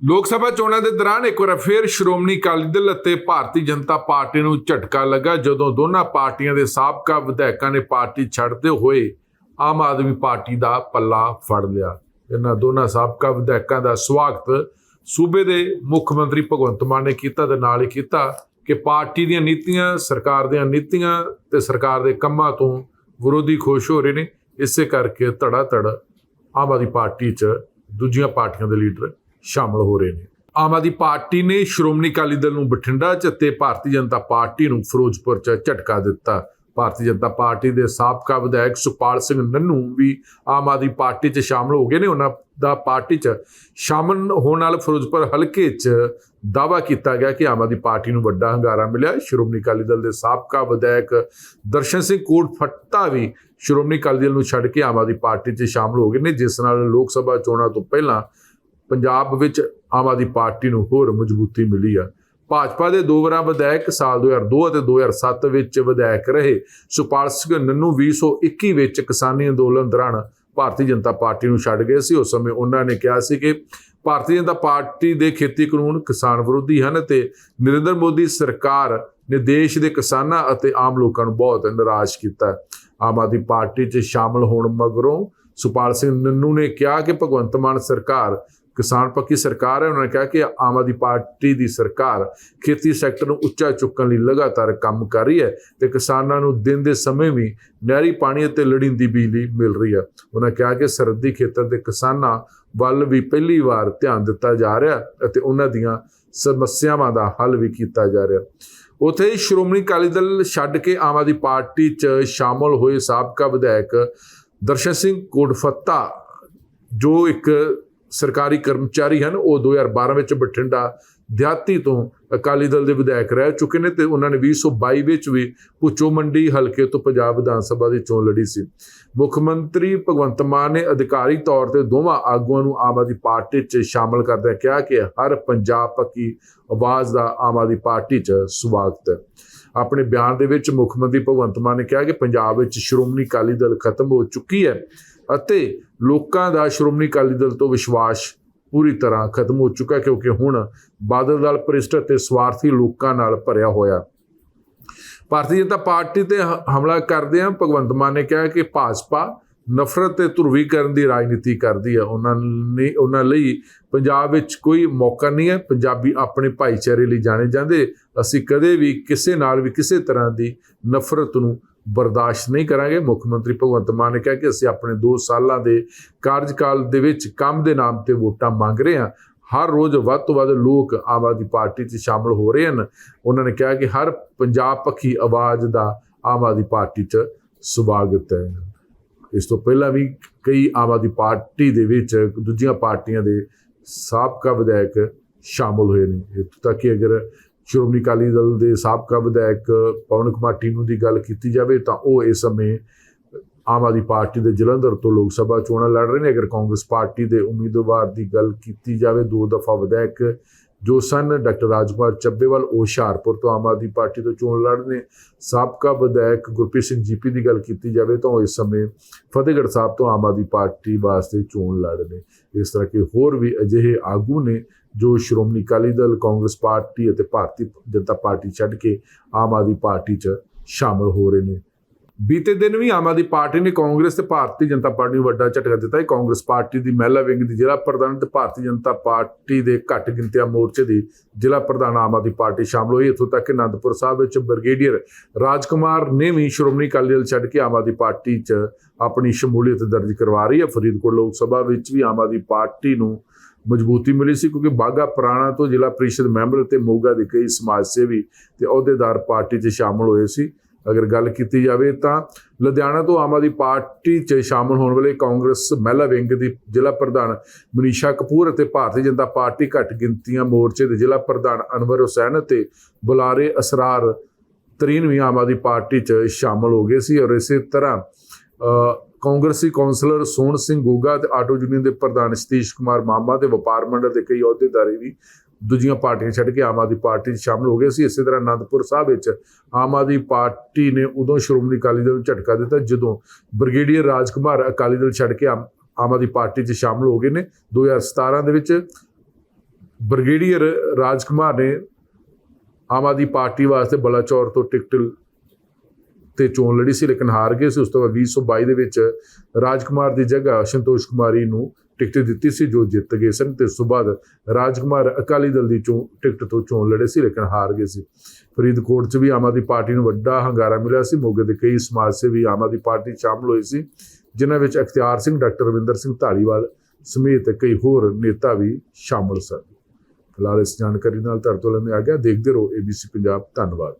ਲੋਕ ਸਭਾ ਚੋਣਾਂ ਦੇ ਦੌਰਾਨ ਇੱਕ ਵਾਰ ਫਿਰ ਸ਼੍ਰੋਮਣੀ ਅਕਾਲੀ ਦਲ ਅਤੇ ਭਾਰਤੀ ਜਨਤਾ ਪਾਰਟੀ ਨੂੰ ਝਟਕਾ ਲੱਗਾ, ਜਦੋਂ ਦੋਨਾਂ ਪਾਰਟੀਆਂ ਦੇ ਸਾਬਕਾ ਵਿਧਾਇਕਾਂ ਨੇ ਪਾਰਟੀ ਛੱਡਦੇ ਹੋਏ ਆਮ ਆਦਮੀ ਪਾਰਟੀ ਦਾ ਪੱਲਾ ਫੜ ਲਿਆ। ਇਹਨਾਂ ਦੋਨਾਂ ਸਾਬਕਾ ਵਿਧਾਇਕਾਂ ਦਾ ਸਵਾਗਤ ਸੂਬੇ ਦੇ ਮੁੱਖ ਮੰਤਰੀ ਭਗਵੰਤ ਮਾਨ ਨੇ ਕੀਤਾ ਤੇ ਨਾਲ ਹੀ ਕੀਤਾ ਕਿ ਪਾਰਟੀ ਦੀਆਂ ਨੀਤੀਆਂ, ਸਰਕਾਰ ਦੀਆਂ ਨੀਤੀਆਂ ਤੇ ਸਰਕਾਰ ਦੇ ਕੰਮਾਂ ਤੋਂ ਵਿਰੋਧੀ ਖੁਸ਼ ਹੋ ਰਹੇ ਨੇ। ਇਸੇ ਕਰਕੇ ਧੜਾ ਧੜ ਆਮ ਆਦਮੀ ਪਾਰਟੀ 'ਚ ਦੂਜੀਆਂ ਪਾਰਟੀਆਂ ਦੇ ਲੀਡਰ ਸ਼ਾਮਲ ਹੋ ਰਹੇ ਨੇ। ਆਮ ਆਦਮੀ ਪਾਰਟੀ ਨੇ ਸ਼੍ਰੋਮਣੀ ਅਕਾਲੀ ਦਲ ਨੂੰ ਬਠਿੰਡਾ 'ਚ ਤੇ ਭਾਰਤੀ ਜਨਤਾ ਪਾਰਟੀ ਨੂੰ ਫਿਰੋਜ਼ਪੁਰ 'ਚ ਝਟਕਾ ਦਿੱਤਾ। ਭਾਰਤੀ ਜਨਤਾ ਪਾਰਟੀ ਦੇ ਸਾਬਕਾ ਵਿਧਾਇਕ ਸੁਪਾਲ ਸਿੰਘ ਨੰਨੂ ਵੀ ਆਮ ਆਦਮੀ ਪਾਰਟੀ 'ਚ ਸ਼ਾਮਲ ਹੋ ਗਏ ਨੇ। ਉਹਨਾਂ ਦਾ ਪਾਰਟੀ 'ਚ ਸ਼ਾਮਲ ਹੋਣ ਨਾਲ ਫਿਰੋਜ਼ਪੁਰ ਹਲਕੇ 'ਚ ਦਾਵਾ ਕੀਤਾ ਗਿਆ ਕਿ ਆਮ ਆਦਮੀ ਪਾਰਟੀ ਨੂੰ ਵੱਡਾ ਹੰਗਾਰਾ ਮਿਲਿਆ। ਸ਼੍ਰੋਮਣੀ ਅਕਾਲੀ ਦਲ ਦੇ ਸਾਬਕਾ ਵਿਧਾਇਕ ਦਰਸ਼ਨ ਸਿੰਘ ਕੋਟ ਫੱਟਾ ਵੀ ਸ਼੍ਰੋਮਣੀ ਅਕਾਲੀ ਦਲ ਨੂੰ ਛੱਡ ਕੇ ਆਮ ਆਦਮੀ ਪਾਰਟੀ 'ਚ ਸ਼ਾਮਲ ਹੋ ਗਏ ਨੇ, ਜਿਸ ਨਾਲ ਲੋਕ ਸਭਾ ਚੋਣਾਂ ਤੋਂ ਪਹਿਲਾਂ ਪੰਜਾਬ ਵਿੱਚ ਆਮ ਆਦਮੀ ਪਾਰਟੀ ਨੂੰ ਹੋਰ ਮਜ਼ਬੂਤੀ ਮਿਲੀ ਆ। ਭਾਜਪਾ ਦੇ ਦੋ ਵਾਰਾਂ ਵਿਧਾਇਕ ਸਾਲ 2002 ਅਤੇ 2007 ਵਿੱਚ ਵਿਧਾਇਕ ਰਹੇ। ਸੁਪਾਲ ਸਿੰਘ ਨੰਨੂ 2021 ਵਿੱਚ ਕਿਸਾਨੀ ਅੰਦੋਲਨ ਦੌਰਾਨ ਭਾਰਤੀ ਜਨਤਾ ਪਾਰਟੀ ਨੂੰ ਛੱਡ ਗਏ ਸੀ। ਉਸ ਸਮੇਂ ਉਹਨਾਂ ਨੇ ਕਿਹਾ ਸੀ ਕਿ ਭਾਰਤੀ ਜਨਤਾ ਪਾਰਟੀ ਦੇ ਖੇਤੀ ਕਾਨੂੰਨ ਕਿਸਾਨ ਵਿਰੋਧੀ ਹਨ ਤੇ ਨਰਿੰਦਰ ਮੋਦੀ ਸਰਕਾਰ ਨੇ ਦੇਸ਼ ਦੇ ਕਿਸਾਨਾਂ ਅਤੇ ਆਮ ਲੋਕਾਂ ਨੂੰ ਬਹੁਤ ਨਿਰਾਸ਼ ਕੀਤਾ। ਆਮ ਆਦਮੀ ਪਾਰਟੀ 'ਚ ਸ਼ਾਮਲ ਹੋਣ ਮਗਰੋਂ ਸੁਪਾਲ ਸਿੰਘ ਨੰਨੂ ਨੇ ਕਿਹਾ ਕਿ ਭਗਵੰਤ ਮਾਨ ਸਰਕਾਰ ਕਿਸਾਨ ਪੱਖੀ ਸਰਕਾਰ ਹੈ, ਉਹਨਾਂ ਨੇ ਕਿਹਾ ਕਿ ਆਮ ਆਦਮੀ ਪਾਰਟੀ ਦੀ ਸਰਕਾਰ ਖੇਤੀ ਸੈਕਟਰ ਨੂੰ ਉੱਚਾ ਚੁੱਕਣ ਲਈ ਲਗਾਤਾਰ ਕੰਮ ਕਰ ਰਹੀ ਹੈ ਤੇ ਕਿਸਾਨਾਂ ਨੂੰ ਦਿਨ ਦੇ ਸਮੇਂ ਵੀ ਨਹਿਰੀ ਪਾਣੀ ਅਤੇ ਲੜੀਂਦੀ ਬਿਜਲੀ ਮਿਲ ਰਹੀ ਹੈ। ਉਹਨਾਂ ਕਿਹਾ ਕਿ ਸਰਦੀ ਖੇਤਰ ਦੇ ਕਿਸਾਨਾਂ ਵੱਲ ਵੀ ਪਹਿਲੀ ਵਾਰ ਧਿਆਨ ਦਿੱਤਾ ਜਾ ਰਿਹਾ ਅਤੇ ਉਹਨਾਂ ਦੀਆਂ ਸਮੱਸਿਆਵਾਂ ਦਾ ਹੱਲ ਵੀ ਕੀਤਾ ਜਾ ਰਿਹਾ। ਉਥੇ ਸ਼੍ਰੋਮਣੀ ਅਕਾਲੀ ਦਲ ਛੱਡ ਕੇ ਆਮ ਆਦਮੀ ਪਾਰਟੀ 'ਚ ਸ਼ਾਮਲ ਹੋਏ ਸਾਬਕਾ ਵਿਧਾਇਕ ਦਰਸ਼ਨ ਸਿੰਘ ਕੋਟਫੱਤਾ, ਜੋ ਇੱਕ ਸਰਕਾਰੀ ਕਰਮਚਾਰੀ ਹਨ, ਉਹ 2012 ਵਿੱਚ ਬਠਿੰਡਾ ਦਿਹਾਤੀ ਤੋਂ ਅਕਾਲੀ ਦਲ ਦੇ ਵਿਧਾਇਕ ਰਹਿ ਚੁੱਕੇ ਨੇ ਤੇ ਉਹਨਾਂ ਨੇ 2022 ਵਿੱਚ ਵੀ ਪੁੱਚੋ ਮੰਡੀ ਹਲਕੇ ਤੋਂ ਪੰਜਾਬ ਵਿਧਾਨ ਸਭਾ ਦੀ ਚੋਣ ਲੜੀ ਸੀ। ਮੁੱਖ ਮੰਤਰੀ ਭਗਵੰਤ ਮਾਨ ਨੇ ਅਧਿਕਾਰੀ ਤੌਰ ਤੇ ਦੋਵਾਂ ਆਗੂਆਂ ਨੂੰ ਆਮ ਆਦਮੀ ਪਾਰਟੀ 'ਚ ਸ਼ਾਮਲ ਕਰਦਿਆਂ ਕਿਹਾ ਕਿ ਹਰ ਪੰਜਾਬ ਪੱਕੀ ਆਵਾਜ਼ ਦਾ ਆਮ ਆਦਮੀ ਪਾਰਟੀ 'ਚ ਸਵਾਗਤ ਹੈ। ਆਪਣੇ ਬਿਆਨ ਦੇ ਵਿੱਚ ਮੁੱਖ ਮੰਤਰੀ ਭਗਵੰਤ ਮਾਨ ਨੇ ਕਿਹਾ ਕਿ ਪੰਜਾਬ ਵਿੱਚ ਸ਼੍ਰੋਮਣੀ ਅਕਾਲੀ ਦਲ ਖਤਮ ਹੋ ਚੁੱਕੀ ਹੈ ਅਤੇ ਲੋਕਾਂ ਦਾ ਸ਼੍ਰੋਮਣੀ ਅਕਾਲੀ ਦਲ ਤੋਂ ਵਿਸ਼ਵਾਸ ਪੂਰੀ ਤਰ੍ਹਾਂ ਖਤਮ ਹੋ ਚੁੱਕਾ ਕਿਉਂਕਿ ਹੁਣ ਬਾਦਲ ਦਲ ਭ੍ਰਿਸ਼ਟ ਅਤੇ ਸਵਾਰਥੀ ਲੋਕਾਂ ਨਾਲ ਭਰਿਆ ਹੋਇਆ। ਭਾਰਤੀ ਜਨਤਾ ਪਾਰਟੀ ਤੇ ਹਮਲਾ ਕਰਦੇ ਆ। ਭਗਵੰਤ ਮਾਨ ਨੇ ਕਿਹਾ ਕਿ ਭਾਜਪਾ ਨਫ਼ਰਤ ਤੇ ਧਰੁਵੀਕਰਨ ਦੀ ਰਾਜਨੀਤੀ ਕਰਦੀ ਹੈ ਉਹਨਾਂ ਨੇ, ਉਹਨਾਂ ਲਈ ਪੰਜਾਬ ਵਿੱਚ ਕੋਈ ਮੌਕਾ ਨਹੀਂ ਹੈ। ਪੰਜਾਬੀ ਆਪਣੇ ਭਾਈਚਾਰੇ ਲਈ ਜਾਣੇ ਜਾਂਦੇ। ਅਸੀਂ ਕਦੇ ਵੀ ਕਿਸੇ ਨਾਲ ਵੀ ਕਿਸੇ ਤਰ੍ਹਾਂ ਦੀ ਨਫ਼ਰਤ ਨੂੰ ਬਰਦਾਸ਼ਤ ਨਹੀਂ ਕਰਾਂਗੇ। ਮੁੱਖ ਮੰਤਰੀ ਭਗਵੰਤ ਮਾਨ ਨੇ ਕਿਹਾ ਕਿ ਅਸੀਂ ਆਪਣੇ 2 ਸਾਲਾਂ ਦੇ ਕਾਰਜਕਾਲ ਦੇ ਵਿੱਚ ਕੰਮ ਦੇ ਨਾਮ ਤੇ ਵੋਟਾਂ ਮੰਗ ਰਹੇ ਹਾਂ। ਹਰ ਰੋਜ਼ ਵੱਧ ਤੋਂ ਵੱਧ ਲੋਕ ਆਮ ਆਦਮੀ ਪਾਰਟੀ 'ਚ ਸ਼ਾਮਲ ਹੋ ਰਹੇ ਹਨ। ਉਹਨਾਂ ਨੇ ਕਿਹਾ ਕਿ ਹਰ ਪੰਜਾਬ ਪੱਖੀ ਆਵਾਜ਼ ਦਾ ਆਮ ਆਦਮੀ ਪਾਰਟੀ 'ਚ ਸਵਾਗਤ ਹੈ। ਇਸ ਤੋਂ ਪਹਿਲਾਂ ਵੀ ਕਈ ਆਮ ਆਦਮੀ ਪਾਰਟੀ ਦੇ ਵਿੱਚ ਦੂਜੀਆਂ ਪਾਰਟੀਆਂ ਦੇ ਸਾਬਕਾ ਵਿਧਾਇਕ ਸ਼ਾਮਲ ਹੋਏ ਨੇ। ਇੱਥੋਂ ਤੱਕ ਕਿ ਅਗਰ ਸ਼੍ਰੋਮਣੀ ਅਕਾਲੀ ਦਲ ਦੇ ਸਾਬਕਾ ਵਿਧਾਇਕ ਪਵਨ ਕੁਮਾਰ ਟੀਨੂ ਦੀ ਗੱਲ ਕੀਤੀ ਜਾਵੇ ਤਾਂ ਉਹ ਇਸ ਸਮੇਂ ਆਮ ਆਦਮੀ ਪਾਰਟੀ ਦੇ ਜਲੰਧਰ ਤੋਂ ਲੋਕ ਸਭਾ ਚੋਣਾਂ ਲੜ ਰਹੇ ਨੇ। ਅਗਰ ਕਾਂਗਰਸ ਪਾਰਟੀ ਦੇ ਉਮੀਦਵਾਰ ਦੀ ਗੱਲ ਕੀਤੀ ਜਾਵੇ, ਦੋ ਦਫਾ ਵਿਧਾਇਕ ਜੋ ਸਨ, ਡਾਕਟਰ ਰਾਜਕੁਮਾਰ ਚੱਬੇਵਾਲ, ਉਹ ਹੁਸ਼ਿਆਰਪੁਰ ਤੋਂ ਆਮ ਆਦਮੀ ਪਾਰਟੀ ਤੋਂ ਚੋਣ ਲੜ ਰਹੇ ਨੇ। ਸਾਬਕਾ ਵਿਧਾਇਕ ਗੁਰਪ੍ਰੀਤ ਸਿੰਘ ਜੀਪੀ ਦੀ ਗੱਲ ਕੀਤੀ ਜਾਵੇ ਤਾਂ ਉਹ ਇਸ ਸਮੇਂ ਫਤਿਹਗੜ੍ਹ ਸਾਹਿਬ ਤੋਂ ਆਮ ਆਦਮੀ ਪਾਰਟੀ ਵਾਸਤੇ ਚੋਣ ਲੜ ਰਹੇ ਨੇ। ਇਸ ਤਰ੍ਹਾਂ ਕੇ ਹੋਰ ਵੀ ਅਜਿਹੇ ਆਗੂ ਨੇ ਜੋ ਸ਼੍ਰੋਮਣੀ ਅਕਾਲੀ ਦਲ, ਕਾਂਗਰਸ ਪਾਰਟੀ ਅਤੇ ਭਾਰਤੀ ਜਨਤਾ ਪਾਰਟੀ ਛੱਡ ਕੇ ਆਮ ਆਦਮੀ ਪਾਰਟੀ 'ਚ ਸ਼ਾਮਲ ਹੋ ਰਹੇ ਨੇ। ਬੀਤੇ ਦਿਨ ਵੀ ਆਮ ਆਦਮੀ ਪਾਰਟੀ ਨੇ ਕਾਂਗਰਸ ਤੇ ਭਾਰਤੀ ਜਨਤਾ ਪਾਰਟੀ ਨੂੰ ਵੱਡਾ ਝਟਕਾ ਦਿੱਤਾ। ਹੈ ਕਾਂਗਰਸ ਪਾਰਟੀ ਦੀ ਮਹਿਲਾ ਵਿੰਗ ਦੀ ਜ਼ਿਲ੍ਹਾ ਪ੍ਰਧਾਨ ਤੇ ਭਾਰਤੀ ਜਨਤਾ ਪਾਰਟੀ ਦੇ ਘੱਟ ਗਿਣਤੀਆਂ ਮੋਰਚੇ ਦੀ ਜ਼ਿਲ੍ਹਾ ਪ੍ਰਧਾਨ ਆਮ ਆਦਮੀ ਪਾਰਟੀ ਸ਼ਾਮਲ ਹੋਈ। ਇੱਥੋਂ ਤੱਕ ਕਿ ਅਨੰਦਪੁਰ ਸਾਹਿਬ ਵਿੱਚ ਬ੍ਰਿਗੇਡੀਅਰ ਰਾਜਕੁਮਾਰ ਨੇ ਵੀ ਸ਼੍ਰੋਮਣੀ ਅਕਾਲੀ ਦਲ ਛੱਡ ਕੇ ਆਮ ਆਦਮੀ ਪਾਰਟੀ 'ਚ ਆਪਣੀ ਸ਼ਮੂਲੀਅਤ ਦਰਜ ਕਰਵਾ ਰਹੀ ਹੈ। ਫਰੀਦਕੋਟ ਲੋਕ ਸਭਾ ਵਿੱਚ ਵੀ ਆਮ ਆਦਮੀ ਪਾਰਟੀ ਨੂੰ ਮਜ਼ਬੂਤੀ ਮਿਲੀ ਸੀ ਕਿਉਂਕਿ ਬਾਗਾ ਪੁਰਾਣਾ ਤੋਂ ਜ਼ਿਲ੍ਹਾ ਪ੍ਰੀਸ਼ਦ ਮੈਂਬਰ ਤੇ ਮੋਗਾ ਦੇ ਕਈ ਸਮਾਜ ਸੇਵੀ ਤੇ ਅਹੁਦੇਦਾਰ ਪਾਰਟੀ 'ਚ ਸ਼ਾਮਲ ਹੋਏ ਸੀ। ਅਗਰ ਗੱਲ ਕੀਤੀ ਜਾਵੇ ਤਾਂ ਲੁਧਿਆਣਾ ਤੋਂ ਆਮ ਆਦਮੀ ਪਾਰਟੀ 'ਚ ਸ਼ਾਮਲ ਹੋਣ ਵਾਲੇ ਕਾਂਗਰਸ, ਮਹਿਲਾ ਵਿੰਗ ਦੀ ਜ਼ਿਲ੍ਹਾ ਪ੍ਰਧਾਨ ਮਨੀਸ਼ਾ ਕਪੂਰ ਅਤੇ ਭਾਰਤੀ ਜਨਤਾ ਪਾਰਟੀ ਘੱਟ ਗਿਣਤੀਆਂ ਮੋਰਚੇ ਦੇ ਜ਼ਿਲ੍ਹਾ ਪ੍ਰਧਾਨ ਅਨਵਰ ਹੁਸੈਨ ਅਤੇ ਬੁਲਾਰੇ ਅਸਰਾਰ ਤਰੀਨ ਵੀ ਆਮ ਆਦਮੀ ਪਾਰਟੀ 'ਚ ਸ਼ਾਮਲ ਹੋ ਗਏ ਸੀ ਔਰ ਇਸੇ ਤਰ੍ਹਾਂ ਕਾਂਗਰਸੀ ਕੌਂਸਲਰ ਸੋਹਣ ਸਿੰਘ ਗੋਗਾ ਤੇ ਆਟੋ ਯੂਨੀਅਨ ਦੇ ਪ੍ਰਧਾਨ ਸਤੀਸ਼ ਕੁਮਾਰ ਮਾਮਾ ਤੇ ਵਪਾਰ ਮੰਡਲ ਦੇ ਕਈ ਅਹੁਦੇਦਾਰੀ ਵੀ ਦੂਜੀਆਂ ਪਾਰਟੀਆਂ ਛੱਡ ਕੇ ਆਮ ਆਦਮੀ ਪਾਰਟੀ 'ਚ ਸ਼ਾਮਲ ਹੋ ਗਏ ਸੀ। ਇਸੇ ਤਰ੍ਹਾਂ ਅਨੰਦਪੁਰ ਸਾਹਿਬ ਵਿੱਚ ਆਮ ਆਦਮੀ ਪਾਰਟੀ ਨੇ ਉਦੋਂ ਸ਼੍ਰੋਮਣੀ ਅਕਾਲੀ ਦਲ ਨੂੰ ਝਟਕਾ ਦਿੱਤਾ, ਜਦੋਂ ਬ੍ਰਿਗੇਡੀਅਰ ਰਾਜਕੁਮਾਰ ਅਕਾਲੀ ਦਲ ਛੱਡ ਕੇ ਆਮ ਆਮ ਆਦਮੀ ਪਾਰਟੀ 'ਚ ਸ਼ਾਮਲ ਹੋ ਗਏ ਨੇ। 2017 ਦੇ ਵਿੱਚ ਬ੍ਰਿਗੇਡੀਅਰ ਰਾਜਕੁਮਾਰ ਨੇ ਆਮ ਆਦਮੀ ਪਾਰਟੀ ਵਾਸਤੇ ਬਲਾਚੌਰ ਤੋਂ ਟਿਕਟ ਤੇ ਚੋਣ ਲੜੀ ਸੀ, ਲੇਕਿਨ ਹਾਰ ਗਏ ਸੀ। ਉਸ ਤੋਂ ਬਾਅਦ 2022 ਦੇ ਵਿੱਚ ਰਾਜਕੁਮਾਰ ਦੀ ਜਗ੍ਹਾ ਸੰਤੋਸ਼ ਕੁਮਾਰੀ ਨੂੰ ਟਿਕਟ ਦਿੱਤੀ ਸੀ, ਜੋ ਜਿੱਤ ਗਏ ਸਨ। ਤੇ ਉਸ ਤੋਂ ਬਾਅਦ ਰਾਜਕੁਮਾਰ ਅਕਾਲੀ ਦਲ ਦੀ ਚੋਣ, ਟਿਕਟ ਤੋਂ ਚੋਣ ਲੜੇ ਸੀ, ਲੇਕਿਨ ਹਾਰ ਗਏ ਸੀ। ਫਰੀਦਕੋਟ 'ਚ ਵੀ ਆਮ ਆਦਮੀ ਪਾਰਟੀ ਨੂੰ ਵੱਡਾ ਹੰਗਾਰਾ ਮਿਲਿਆ ਸੀ। ਮੋਗੇ ਦੇ ਕਈ ਸਮਾਜ ਸੇਵੀ ਆਮ ਆਦਮੀ ਪਾਰਟੀ ਸ਼ਾਮਲ ਹੋਏ ਸੀ, ਜਿਨ੍ਹਾਂ ਵਿੱਚ ਅਖਤਿਆਰ ਸਿੰਘ, ਡਾਕਟਰ ਰਵਿੰਦਰ ਸਿੰਘ ਧਾਲੀਵਾਲ ਸਮੇਤ ਕਈ ਹੋਰ ਨੇਤਾ ਵੀ ਸ਼ਾਮਲ ਸਨ। ਫਿਲਹਾਲ ਇਸ ਜਾਣਕਾਰੀ ਨਾਲ ਤੁਹਾਡੇ ਤੋਂ ਲੈਂਦੇ ਆ ਗਿਆ। ਦੇਖਦੇ ਰਹੋ ABC ਪੰਜਾਬ ਧੰਨਵਾਦ।